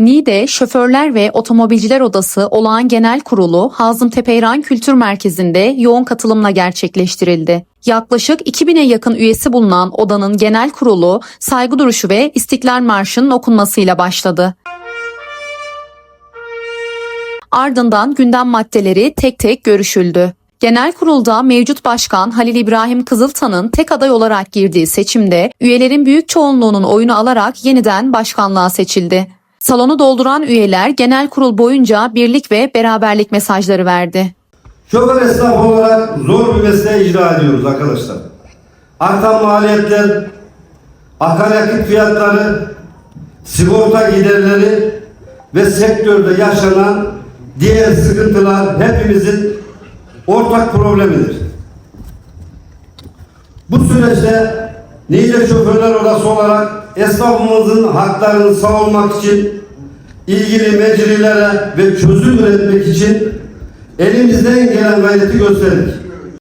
NİDE Şoförler ve Otomobilciler Odası Olağan Genel Kurulu Hazım Tepeyran Kültür Merkezi'nde yoğun katılımla gerçekleştirildi. Yaklaşık 2000'e yakın üyesi bulunan odanın genel kurulu saygı duruşu ve İstiklal Marşı'nın okunmasıyla başladı. Ardından gündem maddeleri tek tek görüşüldü. Genel kurulda mevcut başkan Halil İbrahim Kızıltan'ın tek aday olarak girdiği seçimde üyelerin büyük çoğunluğunun oyunu alarak yeniden başkanlığa seçildi. Salonu dolduran üyeler genel kurul boyunca birlik ve beraberlik mesajları verdi. Şoför esnafı olarak zor bir mesleği icra ediyoruz arkadaşlar. Artan maliyetler, akaryakıt fiyatları, sigorta giderleri ve sektörde yaşanan diğer sıkıntılar hepimizin ortak problemidir. Bu süreçte Niğde Şoförler Odası olarak esnafımızın haklarını savunmak için ilgili mecrilere ve çözüm üretmek için elimizden gelen gayreti gösterdik.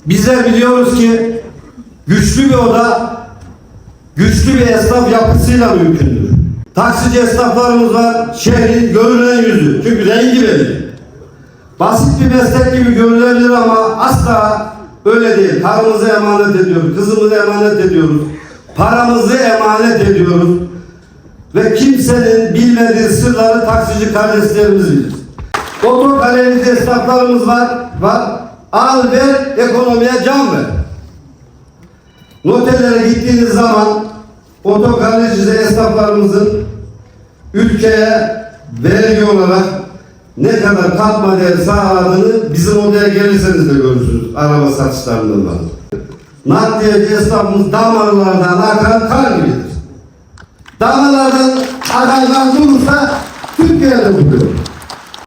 Bizler biliyoruz ki güçlü bir oda güçlü bir esnaf yapısıyla mümkündür. Taksici esnaflarımız var, şehrin görünen yüzü. Çünkü rengi belli. Basit bir meslek gibi görülebilir ama asla öyle değil. Karımızı emanet ediyoruz, kızımızı emanet ediyoruz, paramızı emanet ediyoruz. Ve kimsenin bilmediği sırları taksici kardeşlerimiz bilir. Otokaleci esnaflarımız var, var. Al ver, ekonomiye can ver. Noterlere gittiğiniz zaman otokaleci esnaflarımızın ülkeye vergi olarak ne kadar katma değer sağladığını bizim odaya gelirseniz de görürsünüz araba satışlarından. Nakliyeci esnafımız damarlardan akan kar gibidir. Damarlardan akan kan durursa Türkiye'de buluyor.